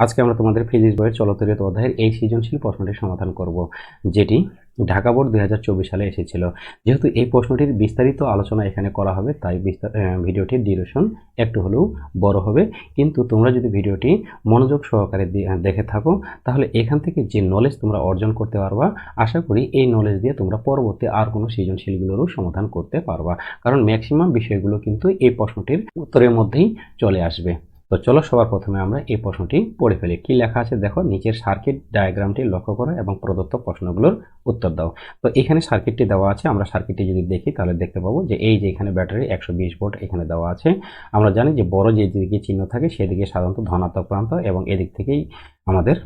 আজকে আমরা তোমাদের ফিজিক্স বইয়ের চলতরিত অধ্যায়ের এই সৃজনশীল প্রশ্নটি সমাধান করব, যেটি ঢাকা বোর্ড দুই হাজার চব্বিশ সালে এসেছিল। যেহেতু এই প্রশ্নটির বিস্তারিত আলোচনা এখানে করা হবে, তাই ভিডিওটির ডিউরেশন একটু হলেও বড় হবে। কিন্তু তোমরা যদি ভিডিওটি মনোযোগ সহকারে দেখে থাকো, তাহলে এখান থেকে যে নলেজ তোমরা অর্জন করতে পারবা, আশা করি এই নলেজ দিয়ে তোমরা পরবর্তী আর কোনো সৃজনশীলগুলোরও সমাধান করতে পারবা। কারণ ম্যাক্সিমাম বিষয়গুলো কিন্তু এই প্রশ্নটির উত্তরের মধ্যেই চলে আসবে। তো চলো সবার প্রথমে আমরা এই প্রশ্নটি পড়ে ফেলি। কি লেখা আছে? দেখো, নিচের সার্কিট ডায়াগ্রামটি লক্ষ্য করো এবং প্রদত্ত প্রশ্নগুলোর উত্তর দাও। তো এখানে সার্কিটটি দেওয়া আছে। আমরা সার্কিটটি যদি দেখি, তাহলে দেখতে পাবো যে এই যে এখানে ব্যাটারি একশো বিশ ভোল্ট এখানে দেওয়া আছে। আমরা জানি যে বড় যে দিকে চিহ্ন থাকে, সেদিকে সাধারণত ধনাত্মক প্রান্ত এবং এদিক থেকেই আমাদের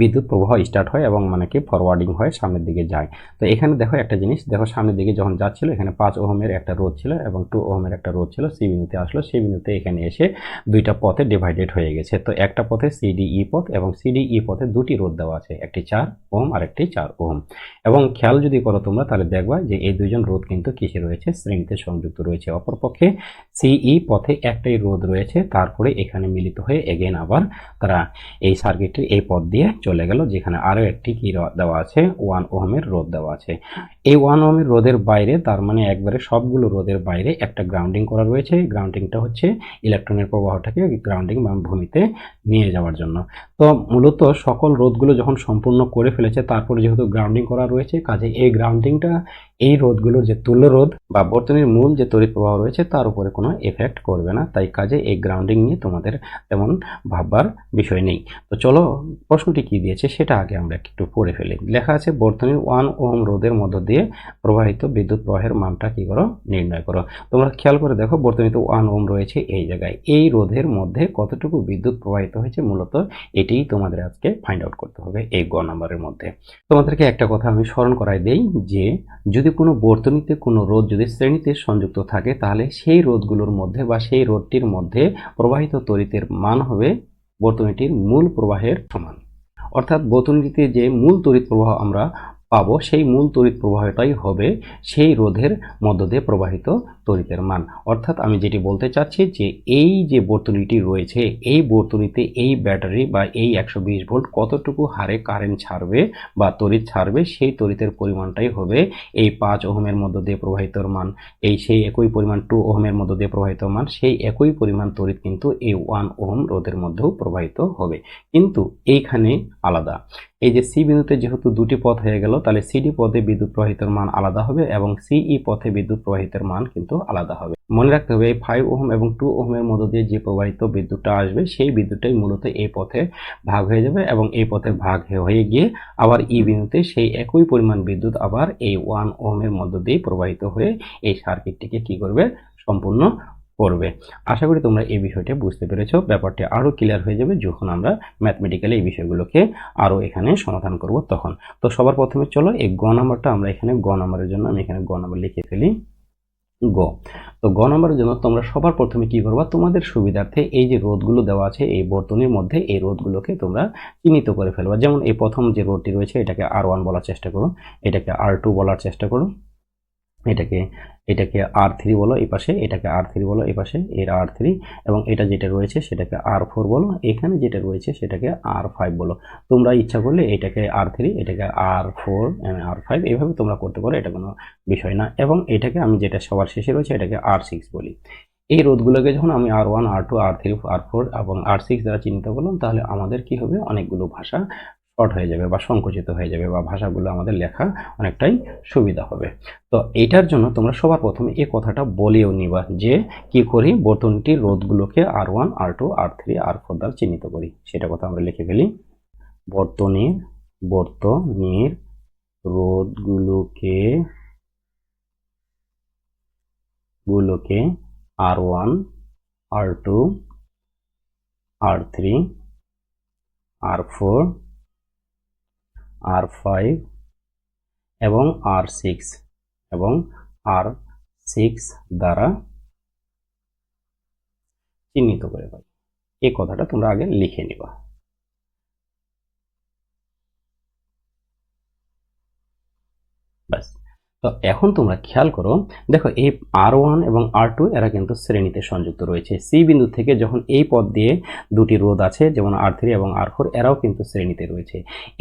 বিদ্যুৎ প্রবাহ স্টার্ট হয় এবং মানে কি ফরওয়ার্ডিং হয়, সামনের দিকে যায়। তো এখানে দেখো একটা জিনিস, দেখো সামনের দিকে যখন যাচ্ছিল, এখানে পাঁচ ওহমের একটা রোদ ছিল এবং টু ওহমের একটা রোদ ছিল সি বিন্দুতে আসলো সেই বিন্দুতে এখানে এসে দুইটা পথে ডিভাইডেড হয়ে গেছে। তো একটা পথে সিডিই পথ এবং সিডিই পথে দুটি রোদ দেওয়া আছে, একটি চার ওহম আর একটি চার ওহম। এবং খেয়াল যদি করো তোমরা, তাহলে দেখবা যে এই দুইজন রোদ কিন্তু কিসে রয়েছে? শ্রেণীতে সংযুক্ত রয়েছে। অপরপক্ষে সিই পথে একটাই রোদ রয়েছে, তারপরে এখানে মিলিত হয়ে এগেন আবার তারা এই সার্কিটের এই পথ দিয়ে চলে গেল, যেখানে আরও একটি কী দেওয়া আছে, ওয়ান ওহমের রোদ দেওয়া আছে। এই ওয়ান ওহমের রোদের বাইরে, তার মানে একবারে সবগুলো রোদের বাইরে একটা গ্রাউন্ডিং করা রয়েছে। গ্রাউন্ডিংটা হচ্ছে ইলেকট্রনের প্রবাহটাকে গ্রাউন্ডিং বা ভূমিতে নিয়ে যাওয়ার জন্য। তো মূলত সকল রোদগুলো যখন সম্পূর্ণ করে ফেলেছে, তারপরে যেহেতু গ্রাউন্ডিং করা রয়েছে, কাজে এই গ্রাউন্ডিংটা এই রোধগুলোর যে তুল্য রোধ বা বর্তনীর মূল যে তড়িৎ প্রবাহ রয়েছে, তার উপরে কোনো এফেক্ট করবে না। তাই কাজে এই গ্রাউন্ডিং নিয়ে তোমাদের তেমন ভাববার বিষয় নেই। তো চলো, প্রশ্নটি কি দিয়েছে সেটা আগে আমরা একটু পড়ে ফেলি। লেখা আছে, বর্তনীর ওয়ান ওম রোধের মধ্য দিয়ে প্রবাহিত বিদ্যুৎ প্রবাহের মানটা কি করো? নির্ণয় করো। তোমরা খেয়াল করে দেখো, বর্তনীতে ওয়ান ওম রয়েছে এই জায়গায়। এই রোধের মধ্যে কতটুকু বিদ্যুৎ প্রবাহিত হয়েছে মূলত, এটিই তোমাদের আজকে ফাইন্ড আউট করতে হবে এই গ নাম্বারের মধ্যে। তোমাদেরকে একটা কথা আমি স্মরণ করাই দেই যে, যদি কোনো বর্তনীতে, কোনো রোদ যদি শ্রেণীতে সংযুক্ত থাকে, তাহলে সেই রোদগুলোর মধ্যে বা সেই রোদটির মধ্যে প্রবাহিত তরিতের মান হবে বর্তনীটির মূল প্রবাহের সমান। অর্থাৎ বর্তনীতে যে মূল তড়িৎ প্রবাহ আমরা পাবো, সেই মূল তড়িৎ প্রবাহটাই হবে সেই রোধের মধ্য দিয়ে প্রবাহিত তড়িতের মান। অর্থাৎ আমি যেটি বলতে চাচ্ছি যে এই যে বর্তনীটি রয়েছে, এই বর্তনীতে এই ব্যাটারি বা এই একশো বিশ ভোল্ট কতটুকু হারে কারেন্ট ছাড়বে বা তড়িৎ ছাড়বে, সেই তড়িতের পরিমাণটাই হবে এই পাঁচ ওহমের মধ্য দিয়ে প্রবাহিত মান। এই সেই একই পরিমাণ টু ওহমের মধ্য দিয়ে প্রবাহিত মান, সেই একই পরিমাণ তড়িৎ কিন্তু এই ওয়ান ওহম রোধের মধ্যেও প্রবাহিত হবে। কিন্তু এইখানে আলাদা। এই যে সি বিন্দুতে যেহেতু দুটি পথ হয়ে গেল, তাহলে সিডি পথে বিদ্যুৎ প্রবাহিতের মান আলাদা হবে এবং সিই পথে বিদ্যুৎ প্রবাহিতের মান কিন্তু আলাদা হবে। মনে রাখতে হবে এই ফাইভ ওহম এবং টু ওহমের মধ্য দিয়ে যে প্রবাহিত বিদ্যুৎটা আসবে, সেই বিদ্যুৎটাই মূলত এই পথে ভাগ হয়ে যাবে এবং এই পথে ভাগ হয়ে গিয়ে আবার ই বিন্দুতে সেই একই পরিমাণ বিদ্যুৎ আবার এই ওয়ান ওহমের মধ্য দিয়ে প্রবাহিত হয়ে এই সার্কিটটিকে কি করবে? সম্পূর্ণ করবে আশা করি তোমরা এই বিষয়টা বুঝতে পেরেছ। ব্যাপারটি আরও ক্লিয়ার হয়ে যাবে যখন আমরা ম্যাথমেটিক্যালি এই বিষয়গুলোকে আরও এখানে সমাধান করব তখন। তো সবার প্রথমে চলো এই গ নাম্বারটা আমরা এখানে গ নাম্বারের জন্য আমি এখানে গ নাম্বার লিখে ফেলি। গ। তো গ নাম্বারের জন্য তোমরা সবার প্রথমে কি করবা? তোমাদের সুবিধার্থে এই যে রোধগুলো দেওয়া আছে, এই বর্তনীর মধ্যে এই রোধগুলোকে তোমরা চিহ্নিত করে ফেলবা। যেমন এই প্রথম যে রোধটি রয়েছে, এটাকে আর ওয়ান বলার চেষ্টা করো, এটাকে আর টু বলার চেষ্টা করো। এটাকে এটাকে আর থ্রি বলো, এই পাশে এটাকে আর থ্রি বলো, এই পাশে এর আর থ্রি এবং এটা যেটা রয়েছে সেটাকে আর ফোর বলো, এখানে যেটা রয়েছে সেটাকে আর ফাইভ বলো। তোমরা ইচ্ছা করলে এটাকে আর থ্রি এটাকে আর ফোর আর ফাইভ এইভাবে তোমরা করতে পারো, এটা কোনো বিষয় না। এবং এটাকে আমি যেটা সবার শেষে রয়েছে এটাকে আর সিক্স বলি। এই রোধগুলোকে যখন আমি R one R two R three R four এবং আর সিক্স দ্বারা চিহ্নিত করলাম, তাহলে আমাদের কি হবে? অনেকগুলো ভাষা শর্ট হয়ে যাবে বা সংকুচিত হয়ে যাবে বা ভাষাগুলো আমাদের লেখা অনেকটাই সুবিধা হবে। তো এটার জন্য তোমরা সবার প্রথমে এই কথাটা বলেও নিবা যে কি করি বর্তনটি রোধগুলোকে R one, R two, R three, R four দ্বারা চিহ্নিত করি। সেটা কথা আমরা লিখে ফেলি। বর্তনীর বর্তনীর রোধগুলোকে, গুলোকে R one, R two, R three, R four R five এবং আর সিক্স এবং আর সিক্স দ্বারা চিহ্নিত করে পাই এই কথাটা তোমরা আগে লিখে নিবা। তো এখন তোমরা খেয়াল করো, দেখো এই আর ওয়ান এবং আর টু এরা কিন্তু শ্রেণীতে সংযুক্ত রয়েছে। সি বিন্দু থেকে যখন এই পথ দিয়ে দুটি রোধ আছে, যেমন আর থ্রি এবং আর ফোর এরাও কিন্তু শ্রেণীতে রয়েছে।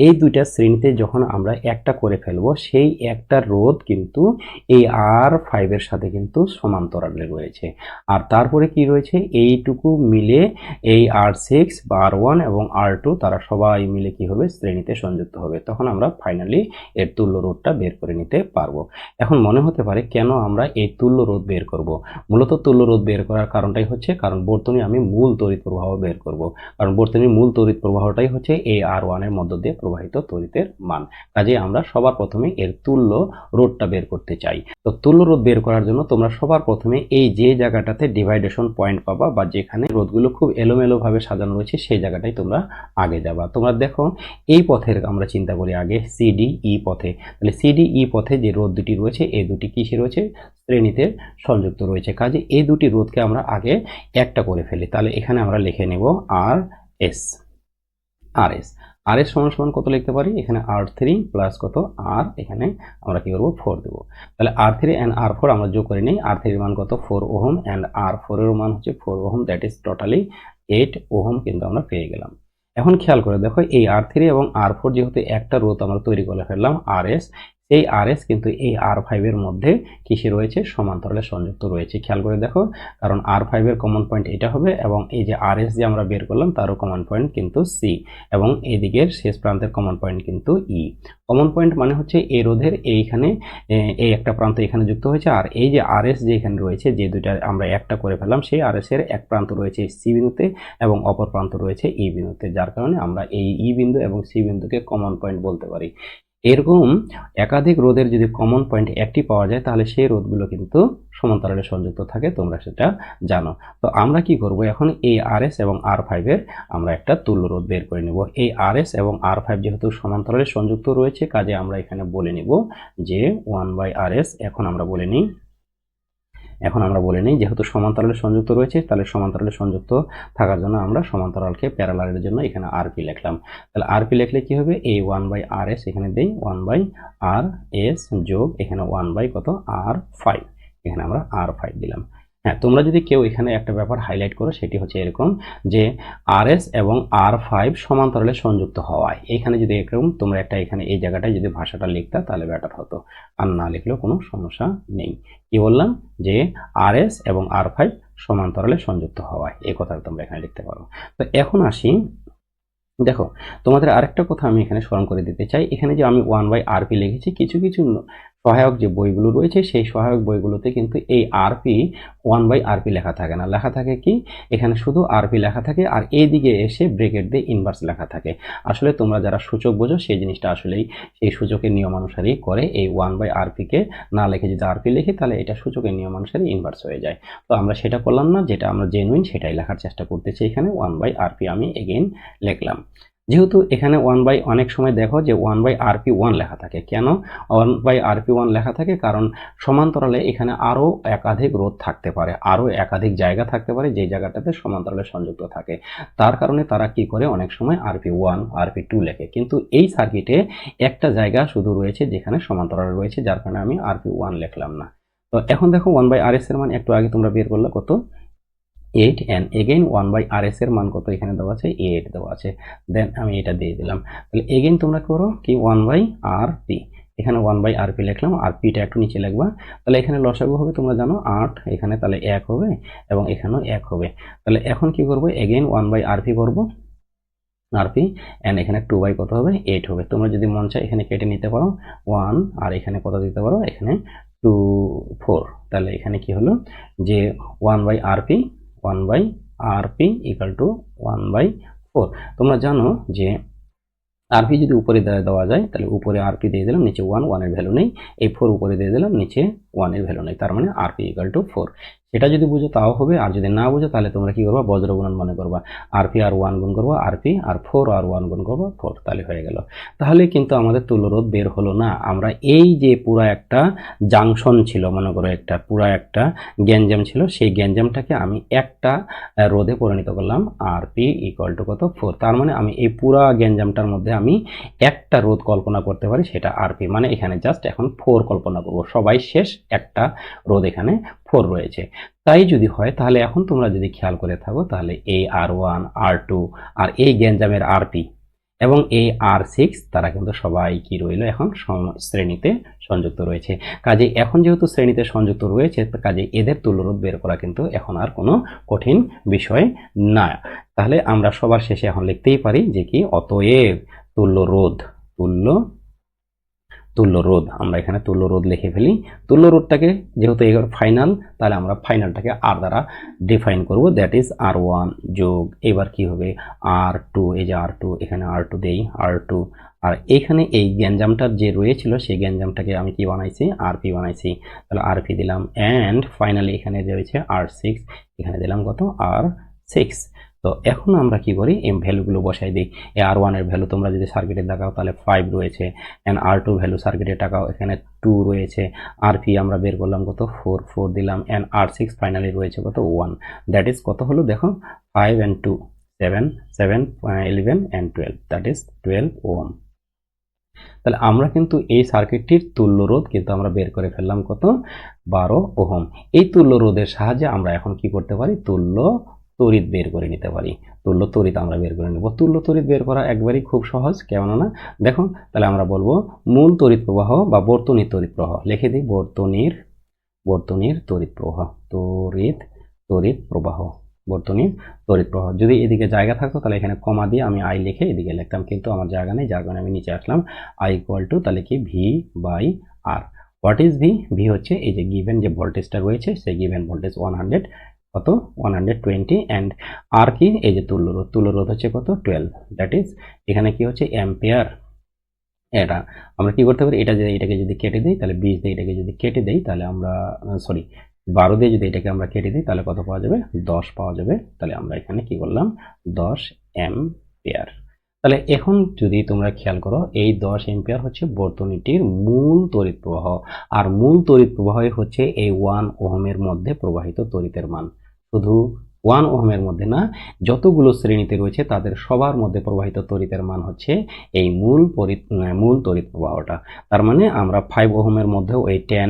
এই দুইটা শ্রেণীতে যখন আমরা একটা করে ফেলব, সেই একটা রোধ কিন্তু এই আর ফাইভের সাথে কিন্তু সমান্তরালে রয়েছে। আর তারপরে কি রয়েছে? এইটুকু মিলে এই আর সিক্স বা আর ওয়ান এবং আর টু তারা সবাই মিলে কি হবে? শ্রেণীতে সংযুক্ত হবে। তখন আমরা ফাইনালি এর তুল্য রোধটা বের করে নিতে পারব। এখন মনে হতে পারে কেন আমরা এই তুল্য রোধ বের করব? মূলত তুল্য রোধ বের করার কারণটাই হচ্ছে কারণ বর্তনী আমি মূল তড়িৎ প্রবাহ বের করব। কারণ বর্তনীর মূল তড়িৎ প্রবাহটাই হচ্ছে এই আর ওয়ানের মধ্য দিয়ে প্রবাহিত তড়িতের মান। কাজে আমরা সবার প্রথমে এর তুল্য রোধটা বের করতে চাই। তো তুল্য রোধ বের করার জন্য তোমরা সবার প্রথমে এই যে জায়গাটাতে ডিভাইডেশন পয়েন্ট পাবা বা যেখানে রোধগুলো খুব এলোমেলো ভাবে সাজানো রয়েছে সেই জায়গাটাই তোমরা আগে যাবা। তোমরা দেখো এই পথের আমরা চিন্তা করি আগে সিডি ই পথে। তাহলে সিডি ই পথে যে রোধ দুটি রয়েছে এই দুটি কিসে রয়েছে? শ্রেণীতে সংযুক্ত রয়েছে। কাজে এই দুটি রোধকে আমরা আগে একটা করে ফেলি। তাহলে এখানে আমরা লিখে নেব R S R S R S সমান সমান কত লিখতে পারি? এখানে আর থ্রি প্লাস কত? আর এখানে আমরা কি করব? ফোর দেবো। তাহলে R three and R four আমরা যোগ করে নিই। আর থ্রির মান কত? Four ohm. অ্যান্ড আর ফোরের মান হচ্ছে four ohm. That is totally eight ohm কিন্তু আমরা পেয়ে গেলাম। এখন খেয়াল করে দেখো, এই আর থ্রি এবং আর ফোর যেহেতু একটা রোধ আমরা তৈরি করে ফেললাম আর এস এই আর এস কিন্তু এই আর ফাইভের মধ্যে কিসে রয়েছে? সমান্তরালে সংযুক্ত রয়েছে। খেয়াল করে দেখো, কারণ আর ফাইভের কমন পয়েন্ট এটা হবে এবং এই যে আর এস যে আমরা বের করলাম তারও কমন পয়েন্ট কিন্তু সি এবং এদিকের শেষ প্রান্তের কমন পয়েন্ট কিন্তু ই কমন পয়েন্ট মানে হচ্ছে এই রোধের এইখানে এই একটা প্রান্ত এখানে যুক্ত হয়েছে আর এই যে আর এস যে এখানে রয়েছে, যে দুইটা আমরা একটা করে ফেলাম সেই আর এস এর এক প্রান্ত রয়েছে সি বিন্দুতে এবং অপর প্রান্ত রয়েছে ই বিন্দুতে, যার কারণে আমরা এই ই বিন্দু এবং সি বিন্দুকে কমন পয়েন্ট বলতে পারি। এরকম একাধিক রোদের যদি কমন পয়েন্ট একটি পাওয়া যায়, তাহলে সেই রোদগুলো কিন্তু সমান্তরালে সংযুক্ত থাকে, তোমরা সেটা জানো। তো আমরা কি করব? এখন এই আর এবং আর ফাইভের আমরা একটা তুল্য রোধ বের করে নেব। এই আর এবং আর ফাইভ যেহেতু সমান্তরালে সংযুক্ত রয়েছে, কাজে আমরা এখানে বলে নিব যে ওয়ান বাই আর এখন আমরা বলে নিই এখন আমরা বলে নিই, যেহেতু সমান্তরালে সংযুক্ত রয়েছে, তাহলে সমান্তরালে সংযুক্ত থাকার জন্য আমরা সমান্তরালকে প্যারালালের জন্য এখানে আরপি লিখলাম। তাহলে আরপি লিখলে কি হবে? এই ওয়ান বাই আর এস এখানে দেই ওয়ান বাই আর এস যোগ এখানে ওয়ান বাই কত? আর ফাইভ এখানে আমরা আর ফাইভ দিলাম। হ্যাঁ তোমরা যদি কেউ এখানে একটা ব্যাপার হাইলাইট করো, সেটি হচ্ছে এরকম যে আর এস এবং আর ফাইভ সমান্তরালে সংযুক্ত হওয়ায়। এখানে যদি এরকম তোমরা একটা এখানে এই জায়গাটায় যদি ভাষাটা লিখতা, তাহলে ব্যাটার হতো। আর না লিখলেও কোনো সমস্যা নেই। কি বললাম? যে আর এস এবং আর ফাইভ সমান্তরালে সংযুক্ত হওয়ায়। এই কথাটা তোমরা এখানে লিখতে পারো। তো এখন আসি। দেখো, তোমাদের আরেকটা কথা আমি এখানে স্মরণ করে দিতে চাই। এখানে যে আমি ওয়ান বাই আরপি লিখেছি, কিছু কিছু সহায়ক যে বইগুলো রয়েছে, সেই সহায়ক বইগুলোতে কিন্তু এই আরপি ওয়ান বাই আরপি লেখা থাকে না। লেখা থাকে কি? এখানে শুধু আরপি লেখা থাকে আর এই দিকে এসে ব্রেকেট দিয়ে ইনভার্স লেখা থাকে। আসলে তোমরা যারা সূচক বোঝো, সেই জিনিসটা আসলেই সেই সূচকের নিয়ম অনুসারেই করে এই ওয়ান বাই আরপিকে না লিখে যদি আরপি লিখি, তাহলে এটা সূচকের নিয়ম অনুসারে ইনভার্স হয়ে যায়। তো আমরা সেটা করলাম না, যেটা আমরা জেনুইন সেটাই লেখার চেষ্টা করতেছি এখানে। ওয়ান বাই আরপি আমি এগেইন লিখলাম। যেহেতু এখানে ওয়ান বাই অনেক সময় দেখো যে ওয়ান বাই আরপি ওয়ান লেখা থাকে। কেন? ওয়ান বাই আরপি ওয়ান লেখা থাকে কারণ সমান্তরালে এখানে আরও একাধিক রোধ থাকতে পারে আরও একাধিক জায়গা থাকতে পারে যে জায়গাটাতে সমান্তরালে সংযুক্ত থাকে। তার কারণে তারা কি করে? অনেক সময় আরপি ওয়ান আরপি টু লেখে। কিন্তু এই সার্কিটে একটা জায়গা শুধু রয়েছে যেখানে সমান্তরালে রয়েছে, যার কারণে আমি আরপি ওয়ান লিখলাম না। তো এখন দেখো ওয়ান বাই আর এস এর মান একটু আগে তোমরা বের করলে কত? Eight and again one by R S এর মান কত এখানে দেওয়া আছে? এইট দেওয়া আছে। দেন আমি এটা দিয়ে দিলাম। তাহলে এগেইন তোমরা করো কি? ওয়ান বাই আর পি এখানে ওয়ান বাই আর পি লিখলাম। আর পিটা একটু নিচে লিখবা। তাহলে এখানে লসাগু হবে তোমরা জানো আট। এখানে তাহলে এক হবে এবং এখানেও এক হবে। তাহলে এখন কি করব? Again one by R P করব আরপি অ্যান্ড এখানে টু বাই কত হবে? এইট হবে। তোমরা যদি মন চায় এখানে কেটে নিতে পারো। ওয়ান আর এখানে কত দিতে পারো? এখানে টু ফোর তাহলে এখানে কি হলো? যে one by RP one by RP equal to one by four তোমরা জানো যে আরপি যদি উপরে দেওয়া যায়, তাহলে উপরে আরপি দিয়ে দিলাম, নিচে ওয়ান ওয়ানের ভ্যালু নেই। এই ফোর উপরে দিয়ে দিলাম, নিচে ওয়ানের ভ্যালু নেই। তার মানে আরপি ইকাল টু ফোর সেটা যদি বুঝো, তাও হবে। আর যদি না বুঝো, তাহলে তোমরা কি করবা? বজ্র গুণন মনে করবা। আরপি আর ওয়ান গুণ করব। RP R four R one গুণ করব। ফোর তাহলে হয়ে গেল। তাহলে কিন্তু আমাদের তুল্যরোধ বের হলো না। আমরা এই যে পুরা একটা জাংশন ছিল, মনে করো একটা, পুরা একটা গ্যাঞ্জাম ছিল, সেই গ্যাঞ্জামটাকে আমি একটা রোধে পরিণত করলাম। আর পি ইকুয়াল টু কত? ফোর তার মানে আমি এই পুরা গ্যাঞ্জামটার মধ্যে আমি একটা রোধ কল্পনা করতে পারি, সেটা আর পি মানে এখানে জাস্ট এখন ফোর কল্পনা করব। সবাই শেষ একটা রোধ এখানে ফোর রয়েছে। তাই যদি হয়, তাহলে এখন তোমরা যদি খেয়াল করে থাকো, তাহলে এই আর ওয়ান আর টু আর এই গ্যাঞ্জামের আর পি এবং এই আর সিক্স তারা কিন্তু সবাই কি রইল এখন শ্রেণীতে সংযুক্ত রয়েছে। কাজে এখন যেহেতু শ্রেণীতে সংযুক্ত রয়েছে কাজে এদের তুল্যরোধ বের করা কিন্তু এখন আর কোনো কঠিন বিষয় না। তাহলে আমরা সবার শেষে এখন লিখতেই পারি যে কি, অতএব তুল্য রোধ তুল্য তুল্য রোধ আমরা এখানে তুল্য রোধ লিখে ফেলি। তুল্য রোধটাকে যেহেতু এবার ফাইনাল তাহলে আমরা ফাইনালটাকে আর দ্বারা ডিফাইন করব দ্যাট ইজ আর ওয়ান যোগ, এবার কি হবে? আর টু এই যে আর টু এখানে আর টু দেই আর টু আর এখানে এই গ্যাঞ্জামটা যে রয়েছিল, সেই গ্যাঞ্জামটাকে আমি কি বানাইছি? আর পি বানাইছি। তাহলে আর পি দিলাম অ্যান্ড ফাইনালি এখানে রয়েছে আর সিক্স এখানে দিলাম কত? আর সিক্স তো এখন আমরা কি করি? এই ভ্যালুগুলো বসাই দিই। এই আর ওয়ানের ভ্যালু তোমরা যদি সার্কিটে দেখাও, তাহলে ফাইভ রয়েছে। অ্যান্ড আর টু ভ্যালু সার্কিটে টাকাও এখানে টু রয়েছে। আর পি আমরা বের করলাম কত? ফোর ফোর দিলাম। অ্যান্ড আর সিক্স ফাইনালি রয়েছে কত? ওয়ান দ্যাট ইজ কত হলো? দেখো five and two seven seven eleven and twelve that is twelve one তাহলে আমরা কিন্তু এই সার্কিটটির তুল্য রোধ কিন্তু আমরা বের করে ফেললাম কত? বারো ওহম। এই তুল্য রোধের সাহায্যে আমরা এখন কি করতে পারি? তুল্য তড়িৎ বের করে নিতে পারি। তুল্য তড়িৎ আমরা বের করে নেব। তুল্য তড়িৎ বের করা একবারই খুব সহজ, কেননা দেখো তাহলে আমরা বলব মূল তড়িৎ প্রবাহ বা বর্তনীর তড়িৎ প্রবাহ। লিখে দিই, বর্তনীর বর্তনীর তড়িৎ প্রবাহ। তড়িৎ তড়িৎ প্রবাহ। বর্তনীর তড়িৎ প্রবাহ। যদি এদিকে জায়গা থাকতো, তাহলে এখানে কমা দিয়ে আমি আই লিখে এদিকে লিখতাম। কিন্তু আমার জায়গা নেই, যার কারণে আমি নিচে আসলাম। আই ইকুয়াল টু তাহলে কি? V by R what is V V হচ্ছে এই যে গিভেন যে ভোল্টেজটা রয়েছে, সেই গিভেন ভোল্টেজ ওয়ান হান্ড্রেড কত? ওয়ান অ্যান্ড আর কি? এই যে তুল্যরোধ তুল্যরোধ হচ্ছে কত? টুয়েলভ দ্যাট ইজ এখানে কি হচ্ছে? অ্যাম্পিয়ার এটা। আমরা কি করতে পারি? এটা যদি এটাকে যদি কেটে দিই, তাহলে বিশ দিয়ে এটাকে যদি কেটে দিই, তাহলে আমরা সরি বারো দিয়ে যদি এটাকে আমরা কেটে দিই, তাহলে কত পাওয়া যাবে? দশ পাওয়া যাবে। তাহলে আমরা এখানে কি করলাম? দশ অ্যাম্পিয়ার তাহলে এখন যদি তোমরা খেয়াল করো, এই দশ এম্পিয়ার হচ্ছে বর্তনীটির মূল তড়িৎ প্রবাহ। আর মূল তড়িৎ প্রবাহই হচ্ছে এই ওয়ান ওহমের মধ্যে প্রবাহিত তড়িতের মান। শুধু ওয়ান ওহমের মধ্যে না, যতগুলো শ্রেণীতে রয়েছে তাদের সবার মধ্যে প্রবাহিত তড়িতের মান হচ্ছে এই মূল মূল তড়িৎ প্রবাহটা। তার মানে আমরা ফাইভ ওহমের মধ্যেও এই টেন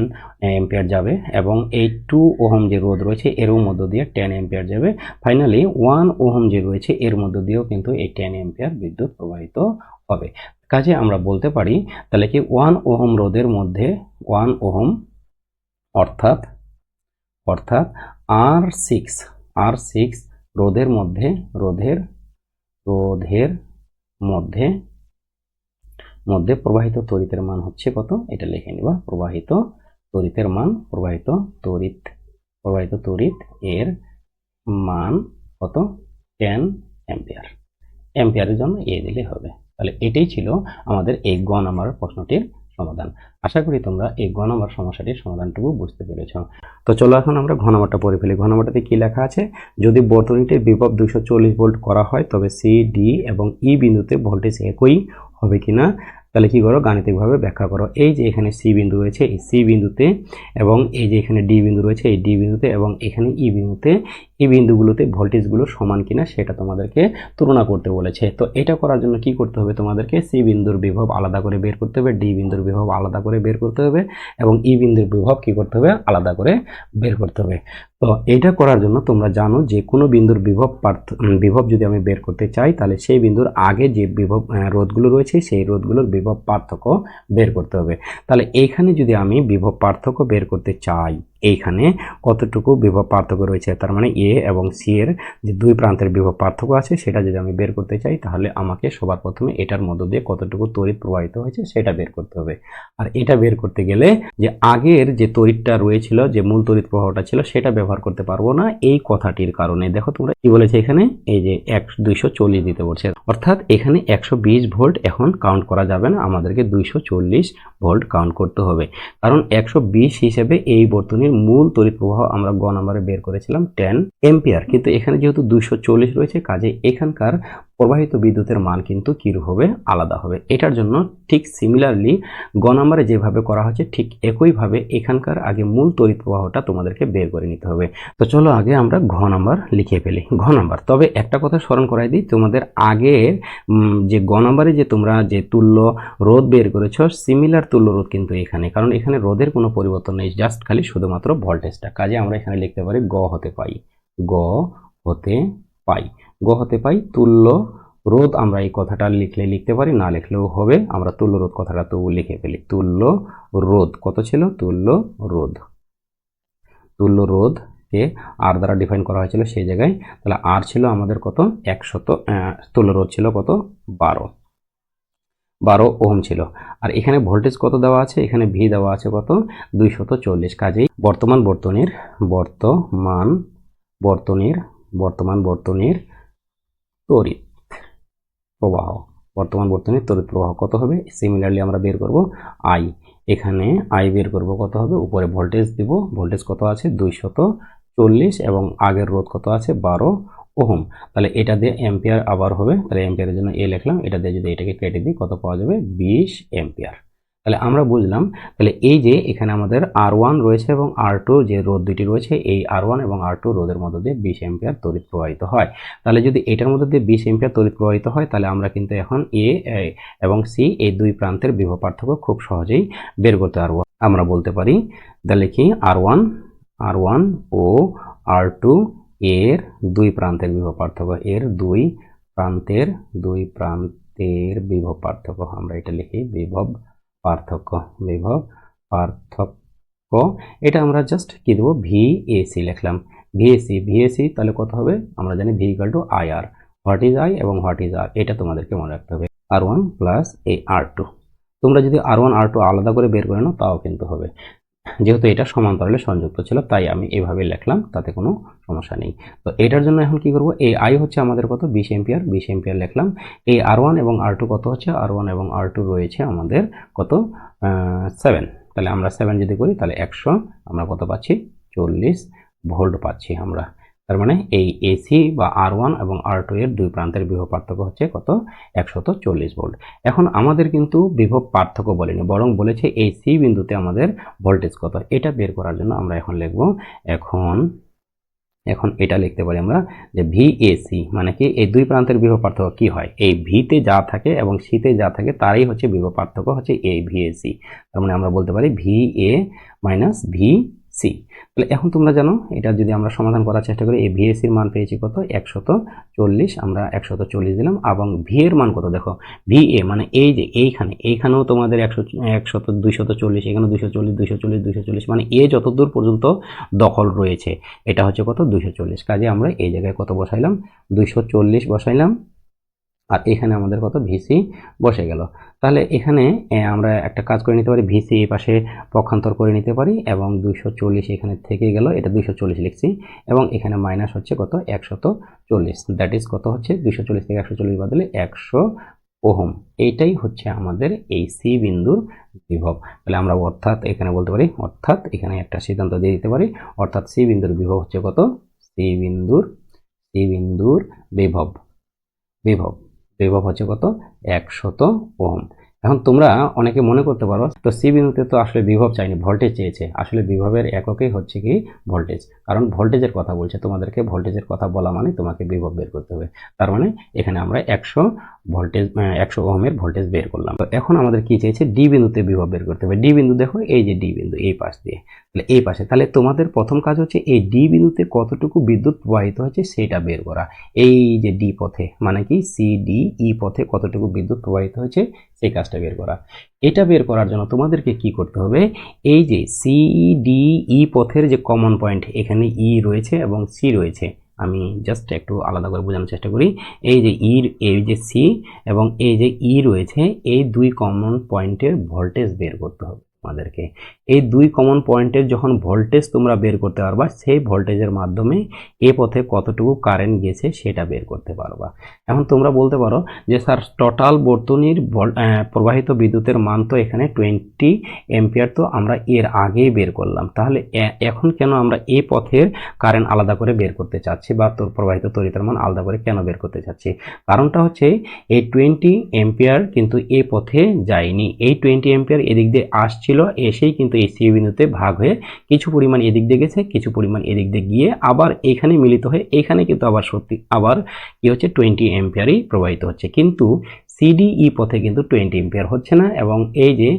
এম্পিয়ার যাবে এবং এই টু ওহম যে রোধ রয়েছে এরও মধ্য দিয়ে টেন এম্পিয়ার যাবে। ফাইনালি ওয়ান ওহম যে রয়েছে এর মধ্য দিয়েও কিন্তু এই টেন এম্পিয়ার বিদ্যুৎ প্রবাহিত হবে। কাজে আমরা বলতে পারি তাহলে কি ওয়ান ওহম রোধের মধ্যে ওয়ান ওহম অর্থাৎ অর্থাৎ আর সিক্স আর সিক্স রোধের মধ্যে, রোধের রোধের মধ্যে মধ্যে প্রবাহিত তড়িতের মান হচ্ছে কত? এটা লিখে নিবা। প্রবাহিত তড়িতের মান, প্রবাহিত তড়িৎ প্রবাহিত তড়িৎ এর মান কত? টেন অ্যাম্পিয়ার অ্যাম্পিয়ারের জন্য এ দিলে হবে। তাহলে এটাই ছিল আমাদের এই গ নাম্বার প্রশ্নটির সমাধান। আশা করি তোমরা এই ঘ নম্বর সমস্যাটির সমাধানটুকু বুঝতে পেরেছ। তো চলো এখন আমরা ঘ নম্বরটা পড়ে ফেলি। ঘ নম্বরটাতে কি লেখা আছে? যদি বর্তনীটির বিভব দুশো ভোল্ট করা হয়, তবে সি ডি এবং ই বিন্দুতে ভোল্টেজ একই হবে কিনা? তাহলে কি করো? গাণিতিকভাবে ব্যাখ্যা করো। এই যে এখানে সি বিন্দু রয়েছে, এই সি বিন্দুতে এবং এই যে এখানে ডি বিন্দু রয়েছে, এই ডি বিন্দুতে এবং এখানে ই বিন্দুতে এই বিন্দুগুলোতে ভোল্টেজগুলো সমান কিনা সেটা তোমাদেরকে তুলনা করতে বলেছে। তো এটা করার জন্য কি করতে হবে তোমাদেরকে? সি বিন্দুর বিভব আলাদা করে বের করতে হবে ডি বিন্দুর বিভব আলাদা করে বের করতে হবে এবং ই বিন্দুর বিভব কি করতে হবে? আলাদা করে বের করতে হবে। তো এটা করার জন্য তোমরা জানো যে কোনো বিন্দুর বিভব পার্থ বিভব যদি আমি বের করতে চাই, তাহলে সেই বিন্দুর আগে যে বিভব রোধগুলো রয়েছে, সেই রোধগুলোর বিভব পার্থক্য বের করতে হবে। তাহলে এইখানে যদি আমি বিভব পার্থক্য বের করতে চাই এইখানে কতটুকু বিভব পার্থক্য রয়েছে? তার মানে এ এবং সি এর যে দুই প্রান্তের বিভব পার্থক্য আছে, সেটা যদি আমি বের করতে চাই, তাহলে আমাকে সবার প্রথমে এটার মধ্য দিয়ে কতটুকু তড়িৎ প্রবাহিত হয়েছে, সেটা বের করতে হবে। আর এটা বের করতে গেলে যে আগের যে তড়িৎটা রয়েছিল, যে মূল তড়িৎ প্রবাহটা ছিল, সেটা ব্যবহার করতে পারব না এই কথাটির কারণে। দেখো তোমরা কি বলেছে এখানে? এই যে এক দুইশো চল্লিশ দিতে বলছে। অর্থাৎ এখানে একশো বিশ ভোল্ট এখন কাউন্ট করা যাবে না, আমাদেরকে দুইশো চল্লিশ ভোল্ট কাউন্ট করতে হবে। কারণ একশো বিশ হিসেবে এই বর্তনীর বর্তনীর মূল তড়িৎ প্রবাহ আমরা গ নাম্বারে বের করেছিলাম টেন এম্পিয়ার কিন্তু এখানে যেহেতু দুইশো চল্লিশ রয়েছে, কাজে এখানকার প্রবাহিত বিদ্যুতের মান কিন্তু কী হবে আলাদা হবে? এটার জন্য ঠিক সিমিলারলি গ নম্বরে যেভাবে করা হচ্ছে ঠিক একইভাবে এখানকার আগে মূল তড়িৎ প্রবাহটা তোমাদেরকে বের করে নিতে হবে। তো চলো আগে আমরা ঘ নাম্বার লিখে ফেলি। ঘ নাম্বার, তবে একটা কথা স্মরণ করাই দিই, তোমাদের আগের যে গ নাম্বারে যে তোমরা যে তুল্য রোধ বের করেছ সিমিলার তুল্য রোধ কিন্তু এখানে, কারণ এখানে রোদের কোনো পরিবর্তন নেই জাস্ট খালি শুধুমাত্র ভোল্টেজটা কাজে আমরা এখানে লিখতে পারি, গ হতে পাই। গ হতে পাই। গ হতে পাই তুল্য রোধ। আমরা এই কথাটা লিখলে লিখতে পারি, না লিখলেও হবে। আমরা তুল্য রোধ কথাটা তবু লিখে ফেলি। তুল্য রোধ। কত ছিল? তুল্য রোধ। তুল্য রোধকে আর দ্বারা ডিফাইন করা হয়েছিল সেই জায়গায়। তাহলে আর ছিল আমাদের কত? একশত তুল্য রোধ ছিল কত? বারো। বারো ওহম ছিল। আর এখানে ভোল্টেজ কত দেওয়া আছে? এখানে ভি দেওয়া আছে কত? দুইশত চল্লিশ। কাজেই বর্তমান বর্তনীর বর্তমান বর্তনীর বর্তমান বর্তনীর তড়িৎ প্রবাহ। বর্তমান বর্তনীর তড়িৎ প্রবাহ কত হবে? সিমিলারলি আমরা বের করব আই এখানে আই বের করব কত হবে? উপরে ভোল্টেজ দিব। ভোল্টেজ কত আছে? দুইশত চল্লিশ এবং আগের রোধ কত আছে? বারো ওহম। তাহলে এটা দিয়ে এম্পিয়ার আবার হবে। তাহলে এম্পিয়ারের জন্য এ লিখলাম। এটা দিয়ে যদি এটাকে কেটে দিই, কত পাওয়া যাবে? বিশ এম্পিয়ার তাহলে আমরা বুঝলাম, তাহলে এই যে এখানে আমাদের আর ওয়ান রয়েছে এবং আর টু যে রোদ দুটি রয়েছে, এই আর ওয়ান এবং আর টু রোদের মধ্যে দিয়ে বিশ এম্পিয়ার তড়িৎ প্রবাহিত হয়। তাহলে যদি এটার মধ্যে দিয়ে বিশ এম্পিয়ার তড়িৎ প্রবাহিত হয়, তাহলে আমরা কিন্তু এখন এ এবং সি এই দুই প্রান্তের বিভব পার্থক্য খুব সহজেই বের করতে পারব। আমরা বলতে পারি, তাহলে কি আর ওয়ান আর ওয়ান ও আর টু এর দুই প্রান্তের বিভব পার্থক্য এর দুই প্রান্তের দুই প্রান্তের বিভব পার্থক্য আমরা এটা লিখি বিভব পার্থক্য বিভব পার্থক্য। এটা আমরা জাস্ট কি দেবো? ভি এসি লিখলাম। ভিএসি ভিএসি তাহলে কত হবে? আমরা জানি V to I R what is I এবং হোয়াট ইজ আর এটা তোমাদেরকে মনে রাখতে হবে। R one plus a R two তোমরা যদি আর ওয়ান আর টু আলাদা করে বের করে নাও, তাও কিন্তু হবে। যেহেতু এটা সমান্তরালে সংযুক্ত ছিল, তাই আমি এভাবে লিখলাম, তাতে কোনো সমস্যা নেই। তো এটার জন্য এখন কি করব? এই আই হচ্ছে আমাদের কত? বিশ এম্পিয়ার বিশ এম্পিয়ার লিখলাম। এই আর ওয়ান এবং আর টু কত হচ্ছে? আর ওয়ান এবং আর টু রয়েছে আমাদের কত? সেভেন তাহলে আমরা সেভেন যদি করি, তাহলে একশো, আমরা কত পাচ্ছি? চল্লিশ ভোল্ট পাচ্ছি আমরা। তার মানে এই এসি বা আর ওয়ান এবং আর টু এর দুই প্রান্তের বিভব পার্থক্য হচ্ছে কত? একশত চল্লিশ ভোল্ট এখন আমাদের কিন্তু বিভব পার্থক্য বলেনি, বরং বলেছে এই সি বিন্দুতে আমাদের ভোল্টেজ কত। এটা বের করার জন্য আমরা এখন লিখব, এখন এখন এটা লিখতে পারি আমরা যে ভিএসি মানে কি এই দুই প্রান্তের বিভব পার্থক্য কি হয়? এই ভিতে যা থাকে এবং সিতে যা থাকে তারই হচ্ছে বিভব পার্থক্য হচ্ছে এই ভিএসি তার মানে আমরা বলতে পারি V A minus V C তাহলে এখন তোমরা জানো, এটা যদি আমরা সমাধান করার চেষ্টা করি, এই ভিএসির মান পেয়েছি কত? একশত চল্লিশ, আমরা একশত চল্লিশ দিলাম, এবং ভি এর মান কত? দেখো ভি এ মানে এই যে এইখানে, এইখানেও তোমাদের একশো, একশত, দুইশত চল্লিশ এখানে দুইশো চল্লিশ দুইশো চল্লিশ দুইশো চল্লিশ মানে এ যতদূর পর্যন্ত দখল রয়েছে, এটা হচ্ছে কত? দুইশো চল্লিশ। কাজে আমরা এই জায়গায় কত বসাইলাম? দুইশো চল্লিশ বসাইলাম আর এখানে আমাদের কত? ভিসি বসে গেল। তাহলে এখানে আমরা একটা কাজ করে নিতে পারি। ভিসি এই পাশে পক্ষান্তর করে নিতে পারি এবং চল্লিশ এখানে থেকে গেল। এটা দুইশো চল্লিশ লিখছি। এবং এখানে মাইনাস হচ্ছে কত? একশত চল্লিশ। দ্যাট ইজ কত হচ্ছে? দুইশো চল্লিশ থেকে একশো চল্লিশ বদলে একশো ওহম। এইটাই হচ্ছে আমাদের এই সি বিন্দুর বিভব। তাহলে আমরা অর্থাৎ এখানে বলতে পারি, অর্থাৎ এখানে একটা সিদ্ধান্ত দিয়ে দিতে পারি, অর্থাৎ সি বিন্দুর বিভব হচ্ছে কত? সি বিন্দুর সি বিন্দুর বিভব। বিভব। বিভব হচ্ছে কত একশত ওহম এখন তোমরা অনেকে মনে করতে পারো, তো সি বিন্দুতে তো আসলে বিভব চাইনি ভোল্টেজ চেয়েছে। আসলে বিভবের এককেই হচ্ছে কি ভোল্টেজ কারণ ভোল্টেজের কথা বলছে, তোমাদেরকে ভোল্টেজের কথা বলা মানে তোমাকে বিভব বের করতে হবে। তার মানে এখানে আমরা একশো ভোল্টেজ একশো ওহমের ভোল্টেজ বের করলাম। তো এখন আমাদের কি চেয়েছে ডি বিন্দুতে বিভব বের করতে হবে। ডি বিন্দু দেখো, এই যে ডি বিন্দু, এই পাশ দিয়ে। তাহলে এই পাশে, তাহলে তোমাদের প্রথম কাজ হচ্ছে এই ডি বিন্দুতে কতটুকু বিদ্যুৎ প্রবাহিত হচ্ছে সেটা বের করা। এই যে ডি পথে মানে কি সি ডি ই পথে কতটুকু বিদ্যুৎ প্রবাহিত হয়েছে সেই কাজটা বের করা। এটা বের করার জন্য তোমাদেরকে কি করতে হবে? এই যে সি ডি ই পথের যে কমন পয়েন্ট এখানে ই রয়েছে এবং সি রয়েছে। আমি জাস্ট একটু আলাদা করে বোঝানোর চেষ্টা করি। এই যে ইর এই যে সি এবং এই যে ই রয়েছে, এই দুই কমন পয়েন্টের ভোল্টেজ বের করতে হবে। তোমাদেরকে। এই দুই কমন পয়েন্টের যখন ভোল্টেজ তোমরা বের করতে পারবা, সেই ভোল্টেজের মাধ্যমে এ পথে কতটুকু কারেন্ট গেছে সেটা বের করতে পারবা। এখন তোমরা বলতে পারো যে, স্যার টোটাল বর্তনীর প্রবাহিত বিদ্যুতের মান তো এখানে টোয়েন্টি এম্পিয়ার তো আমরা এর আগেই বের করলাম। তাহলে এখন কেন আমরা এই পথের কারেন্ট আলাদা করে বের করতে চাচ্ছি বা তোর প্রবাহিত তড়িতের মান আলাদা করে কেন বের করতে চাচ্ছি? কারণটা হচ্ছে এই টোয়েন্টি এম্পিয়ার কিন্তু এ পথে যায়নি। এই টোয়েন্টি এম্পিয়ার এদিক দিয়ে আসছিল এসেই কিন্তু এই সি বিন্দুতে ভাগ হয়ে কিছু পরিমাণ এদিক দিয়ে গেছে, কিছু পরিমাণ এদিক দিয়ে গিয়ে আবার এখানে মিলিত হয়ে এখানে কিন্তু আবার সত্যি আবার কি হচ্ছে টোয়েন্টি এম্পিয়ারই প্রবাহিত হচ্ছে। কিন্তু সিডিই পথে কিন্তু টোয়েন্টি এম্পিয়ার হচ্ছে না এবং এই যে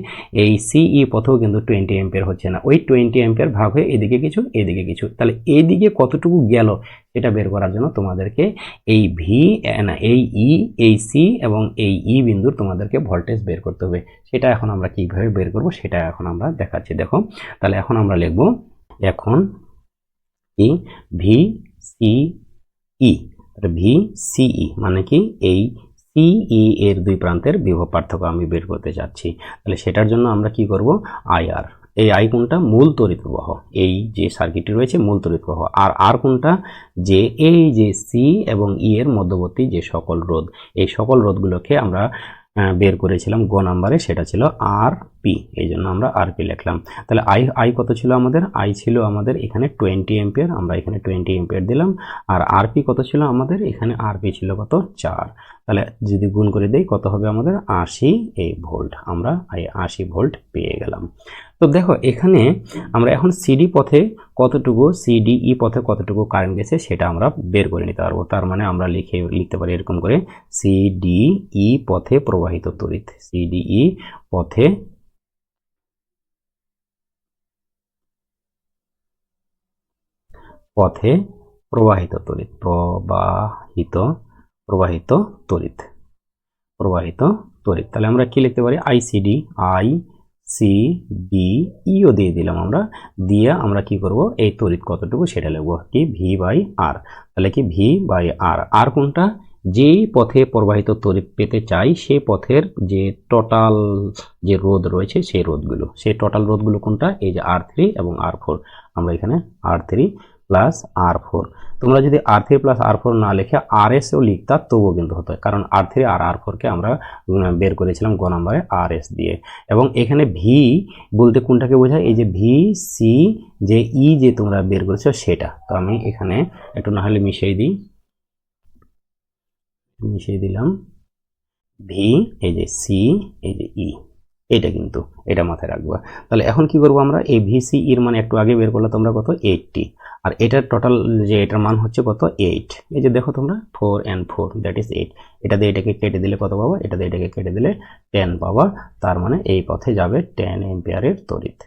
এই সিই পথেও কিন্তু টোয়েন্টি এম্পিয়ার হচ্ছে না। ওই টোয়েন্টি এম্পিয়ার ভাগ হয়ে এদিকে কিছু এদিকে কিছু। তাহলে এদিকে কতটুকু গেল সেটা বের করার জন্য তোমাদেরকে এই ভি না, এই ই এই সি এবং এই ই বিন্দুর তোমাদেরকে ভোল্টেজ বের করতে হবে। সেটা এখন আমরা কীভাবে বের করব সেটা এখন আমরা দেখাচ্ছি। দেখো, তাহলে এখন আমরা লিখব এখন কি? ভি সি ই ভি সিই মানে কি? এই সিই এর দুই প্রান্তের বিভব পার্থক্য আমি বের করতে চাচ্ছি তাহলে সেটার জন্য আমরা কি করব? আইআর এই আই কোনটা? মূল তড়িৎ প্রবাহ। এই যে সার্কিটটি রয়েছে, মূল তড়িৎ প্রবাহ। আর আর কোনটা? যে এই যে সি এবং ই এর মধ্যবর্তী যে সকল রোধ, এই সকল রোধগুলোকে আমরা বের করেছিলাম গ নাম্বারে, সেটা ছিল আর পি এই জন্য আমরা আর পি লিখলাম। তাহলে আই আই কত ছিল আমাদের? আই ছিল আমাদের এখানে টোয়েন্টি এম্পিয়ার আমরা এখানে টোয়েন্টি এম্পিয়ার দিলাম। আর আর পি কত ছিল আমাদের? এখানে আর পি ছিল কত? চার। তাহলে যদি গুণ করে দেই, কত হবে আমাদের? আশি এই ভোল্ট আমরা এই আশি ভোল্ট পেয়ে গেলাম। তো দেখো, এখানে আমরা এখন সিডি পথে কতটুকু সিডিই পথে কতটুকু কারেন্ট গেছে সেটা আমরা বের করে নিতে পারব। তার মানে আমরা লিখে, লিখতে পারি এরকম করে সিডিই পথে প্রবাহিত তড়িৎ। সিডিই পথে পথে প্রবাহিত তড়িৎ, প্রবাহিত প্রবাহিত তড়িৎ প্রবাহিত তড়িৎ। তাহলে আমরা কি লিখতে পারি? আইসিডি আই সি ডি ইও দিয়ে দিলাম আমরা। দিয়ে আমরা কি করব? এই তড়িৎ কতটুকু সেটা লিখব কি? ভি বাই আর তাহলে কি? ভি বাই আর আর কোনটা? যেই পথে প্রবাহিত তড়িৎ পেতে চাই, সেই পথের যে টোটাল যে রোধ রয়েছে, সেই রোধগুলো। সেই টোটাল রোধগুলো কোনটা? এই যে আর থ্রি এবং আর ফোর আমরা এখানে R three plus R four তোমরা যদি R three plus R four না লিখে আর এসও লিখতা, তবুও কিন্তু হতো। কারণ আর থ্রি আর আর ফোরকে আমরা বের করেছিলাম গ নাম্বারে আর এস দিয়ে। এবং এখানে ভি বলতে কোনটাকে বোঝায়? এই যে ভি সি যে ই যে তোমরা বের করেছ সেটা। তো আমি এখানে একটু না হলে মিশিয়ে দিই। মিশিয়ে দিলাম। ভি এই যে সি এই যে ই এটা কিন্তু এটা মাথায় রাখব। তাহলে এখন কি করব আমরা? এই ভিসি এর মান একটু আগে বের করলে তোমরা কত? এইটটি। আর এটার টোটাল যে এটার মান হচ্ছে কত? এইট। এই যে দেখো তোমরা four and four that is eight এটা দিয়ে এটাকে কেটে দিলে কত পাবা? এটা দিয়ে এটাকে কেটে দিলে টেন পাবা। তার মানে এই পথে যাবে টেন এম্পিয়ারের তড়িৎ।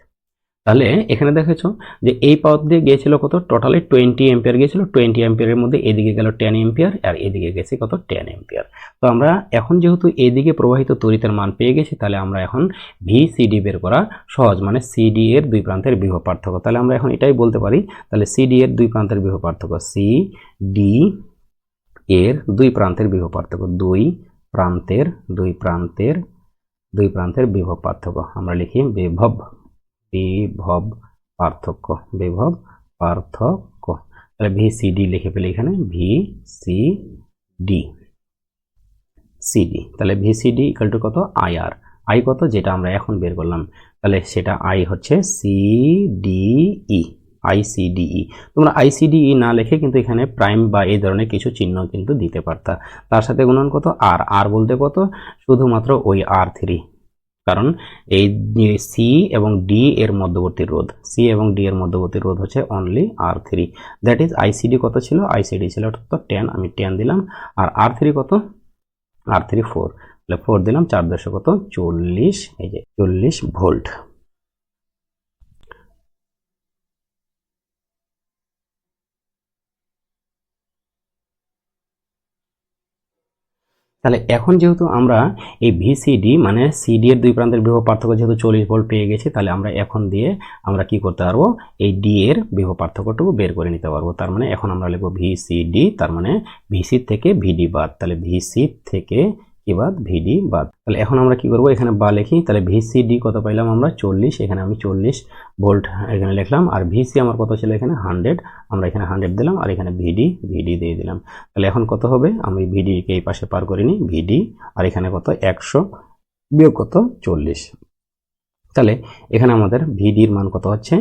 তাহলে এখানে দেখেছ যে এই পথ দিয়ে গিয়েছিল কত? টোটালি টোয়েন্টি এম্পিয়ার গিয়েছিল। টোয়েন্টি এম্পিয়ারের মধ্যে এদিকে গেল টেন এম্পিয়ার আর এদিকে গেছে কত? টেন এম্পিয়ার তো আমরা এখন যেহেতু এদিকে প্রবাহিত তড়িতের মান পেয়ে গেছি, তাহলে আমরা এখন ভি সিডি বের করা সহজ মানে সিডি এর দুই প্রান্তের বিভব পার্থক্য। তাহলে আমরা এখন এটাই বলতে পারি, তাহলে সিডি এর দুই প্রান্তের বিভব পার্থক্য সি ডি এর দুই প্রান্তের বিভব পার্থক্য, দুই প্রান্তের দুই প্রান্তের দুই প্রান্তের বিভব পার্থক্য। আমরা লিখি বিভব। বিভব, পার্থক্য বিভব, পার্থক্য। তাহলে ভি সি ডি লিখে ফেলে এখানে ভি সি ডি সিডি তাহলে V C D equal to কত? আই আর আই কত? যেটা আমরা এখন বের করলাম। তাহলে সেটা আই হচ্ছে সি ডি ই আইসিডিই তোমরা আইসিডিই না লিখে কিন্তু এখানে প্রাইম বা এই ধরনের কিছু চিহ্ন কিন্তু দিতে পারতা। তার সাথে গুণন কত? আর আর বলতে কত? শুধুমাত্র ওই আর থ্রি কারণ এই সি এবং ডি এর মধ্যবর্তী রোধ সি এবং ডি এর মধ্যবর্তী রোধ হচ্ছে only R three that is ICD কত ছিল? আইসিডি ছিল তো টেন আমি টেন দিলাম, আর আর থ্রি কত? আর থ্রি ফোর তাহলে ফোর দিলাম, চার দশ কত? চল্লিশ, এই যে চল্লিশ ভোল্ট। তাহলে এখন যেহেতু আমরা এই ভিসিডি মানে সিডি এর দুই প্রান্তের বিভব পার্থক্য যেহেতু চল্লিশ ভোল্ট পেয়ে গেছি, তাহলে আমরা এখন দিয়ে আমরা কি করতে পারব? এই ডি এর বিভব পার্থক্যটুকু বের করে নিতে পারব। তার মানে এখন আমরা লিখব ভিসিডি তার মানে ভিসি থেকে ভিডি বাদ তাহলে ভিসি থেকে কি বাদ? ভিডি বাদ। তাহলে এখন আমরা কি করব? এখানে বা লিখি, তাহলে ভিসিডি কত পাইলাম আমরা? চল্লিশ। এখানে আমি চল্লিশ ভোল্ট এখানে লিখলাম। আর ভিসি আমার কত ছিল এখানে? হান্ড্রেড আমরা এখানে হান্ড্রেড দিলাম আর এখানে ভিডি ভিডি দিয়ে দিলাম। তাহলে এখন কত হবে? আমি ভিডিকে এই পাশে পার করিনি। ভিডি আর এখানে কত? একশো। বিয়োগ কত? চল্লিশ। তাহলে এখানে আমাদের ভিডির মান কত হচ্ছে?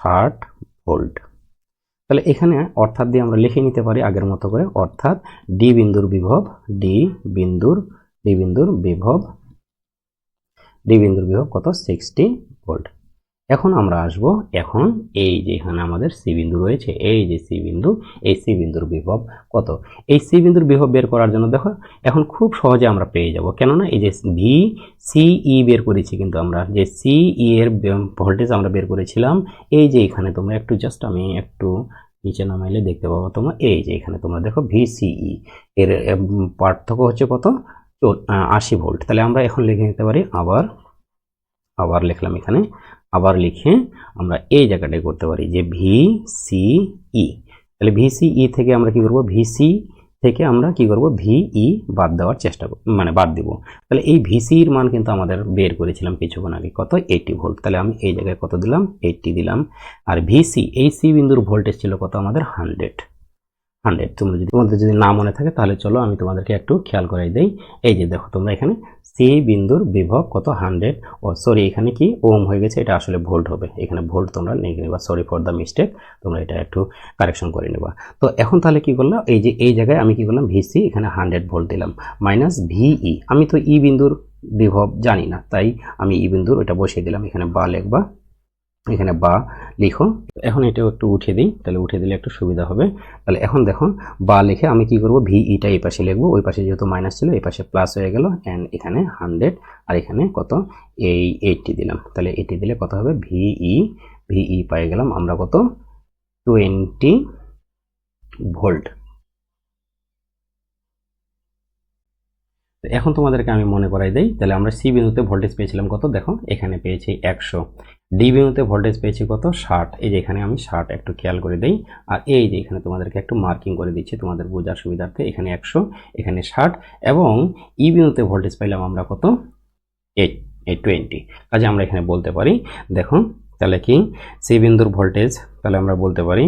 ষাট ভোল্ট তাহলে এখানে অর্থাৎ দিয়ে আমরা লিখে নিতে পারি আগের মতো করে, অর্থাৎ ডি বিন্দুর বিভব ডি বিন্দুর ডি বিন্দুর বিভব ডি বিন্দুর বিভব কত? সিক্সটি ভোল্ট এখন আমরা আসব এখন এই যে এখানে আমাদের সি বিন্দু রয়েছে, এই যে সি বিন্দু, এই সি বিন্দুর বিভব কত? এই সি বিন্দুর বিভব বের করার জন্য দেখো, এখন খুব সহজে আমরা পেয়ে যাব। কেননা এই যে ভি সিই বের করেছি কিন্তু আমরা, যে সিই এর ভোল্টেজ আমরা বের করেছিলাম, এই যে এখানে তোমরা একটু জাস্ট আমি একটু নিচে নামাইলে দেখতে পাবো তোমরা, এই যে এখানে তোমরা দেখো ভি ভিসিই এর পার্থক্য হচ্ছে কত? আশি ভোল্ট। তাহলে আমরা এখন লিখে নিতে পারি, আবার আবার লিখলাম এখানে আবার লিখে আমরা এই জায়গাটায় করতে পারি যে ভি সি ই তাহলে ভিসিই থেকে আমরা কি করব? ভিসি থেকে আমরা কি করব? ভিই বাদ দেওয়ার চেষ্টা মানে বাদ দিব। তাহলে এই ভিসির মান কিন্তু আমাদের বের করেছিলাম কিছুক্ষণ আগে। কত? এইটি ভোল্ট তাহলে আমি এই জায়গায় কত দিলাম? এইটটি দিলাম। আর ভিসি এই সি বিন্দুর ভোল্টেজ ছিল কত? আমাদের হান্ড্রেড হান্ড্রেড। তোমরা যদি তোমাদের যদি না মনে থাকে, তাহলে চলো আমি তোমাদেরকে একটু খেয়াল করাই দেই। এই যে দেখো, তোমরা এখানে সি বিন্দুর বিভব কত? হান্ড্রেড। ও সরি এখানে কি ওম হয়ে গেছে? এটা আসলে ভোল্ট হবে। এখানে ভোল্ট তোমরা লিখে নেবা। সরি ফর দ্য মিস্টেক তোমরা এটা একটু কারেকশন করে নেবা। তো এখন তাহলে কি করলাম? এই যে, এই জায়গায় আমি কি করলাম? ভিসি এখানে হান্ড্রেড ভোল্ট দিলাম। মাইনাস ভিই আমি তো ই বিন্দুর বিভব জানি না, তাই আমি ই বিন্দুর ওটা বসিয়ে দিলাম। এখানে বা লিখবা এখানে বা লিখো। এখন এটাও একটু উঠে দিই, তাহলে উঠে দিলে একটু সুবিধা হবে। তাহলে এখন দেখো বা লিখে আমি কি করব? ভি ইটা এই পাশে লিখব। ওই পাশে যেহেতু মাইনাস ছিল, এই পাশে প্লাস হয়ে গেল অ্যান্ড এখানে হান্ড্রেড আর এখানে কত? এই এইটটি দিলাম। তাহলে এইটি দিলে কত হবে? ভি ই ভি ই পাই গেলাম আমরা কত? টোয়েন্টি ভোল্ট এখন তোমাদেরকে আমি মনে করাই দেই, তাহলে আমরা সি বিন্দুতে ভোল্টেজ পেয়েছিলাম কত? দেখো, এখানে পেয়েছি একশো। ডি বিন্দুতে ভোল্টেজ পেয়েছি কত? ষাট। এই যে এখানে আমি ষাট একটু খেয়াল করে দিই। আর এই যে এখানে তোমাদেরকে একটু মার্কিং করে দিচ্ছি তোমাদের বোঝার সুবিধার্থে, এখানে একশো, এখানে ষাট এবং ই ভোল্টেজ পাইলাম আমরা কত? এইট এই টোয়েন্টি কাজে আমরা এখানে বলতে পারি, দেখো, তাহলে কি? সি বিন্দুর ভোল্টেজ তাহলে আমরা বলতে পারি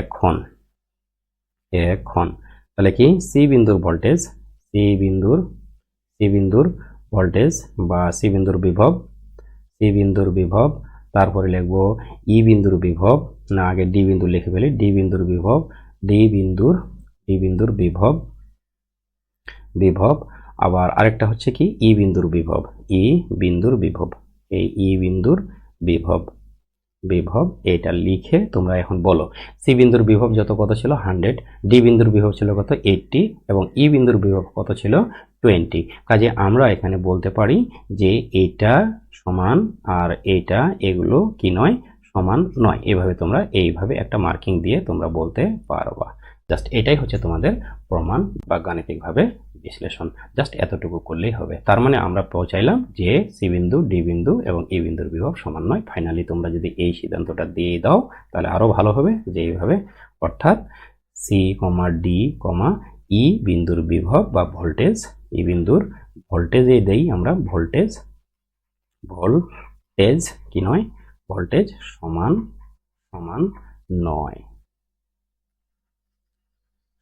এখন এখন। তাহলে কি? সি বিন্দুর ভোল্টেজ সি বিন্দুর সি বিন্দুর ভোল্টেজ বা সি বিন্দুর বিভব সি বিন্দুর বিভব তারপরে লিখব ই বিন্দুর বিভব, না, আগে ডি বিন্দু লিখে ফেলি, ডি বিন্দুর বিভব, ডি বিন্দুর ডি বিন্দুর বিভব বিভব, আবার আরেকটা হচ্ছে কি, ই বিন্দুর বিভব, ই বিন্দুর বিভব, এই ই বিন্দুর বিভব বিভব এটা লিখে তোমরা এখন বলো, সি বিন্দুর বিভব যত কত ছিল? হান্ড্রেড, ডি বিন্দুর বিভব ছিল কত? এইটটি, এবং ই বিন্দুর বিভব কত ছিল? টোয়েন্টি, কাজে আমরা এখানে বলতে পারি যে এটা সমান আর এইটা, এগুলো কি নয়? সমান নয়। এভাবে তোমরা এইভাবে একটা মার্কিং দিয়ে তোমরা বলতে পারবা। জাস্ট এটাই হচ্ছে তোমাদের প্রমাণ বা গাণিতিকভাবে বিশ্লেষণ। জাস্ট এতটুকু করলেই হবে। তার মানে আমরা পৌঁছাইলাম যে সি বিন্দু, ডি বিন্দু এবং ই বিন্দুর বিভব সমান নয়। ফাইনালি তোমরা যদি এই সিদ্ধান্তটা দিয়ে দাও, তাহলে আরও ভালো হবে যে এইভাবে। অর্থাৎ সি কমা ডি কমা ই বিন্দুর বিভব বা ভোল্টেজ, ই বিন্দুর ভোল্টেজে দেই আমরা ভোল্টেজ ভোল্টেজ কি নয়? ভোল্টেজ সমান সমান নয়।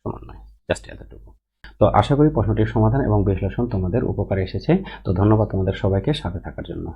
সমান নয় জাস্ট এতটুকু। তো আশা করি প্রশ্নটির সমাধান এবং বিশ্লেষণ তোমাদের উপকারে এসেছে। তো ধন্যবাদ তোমাদের সবাইকে সাথে থাকার জন্য।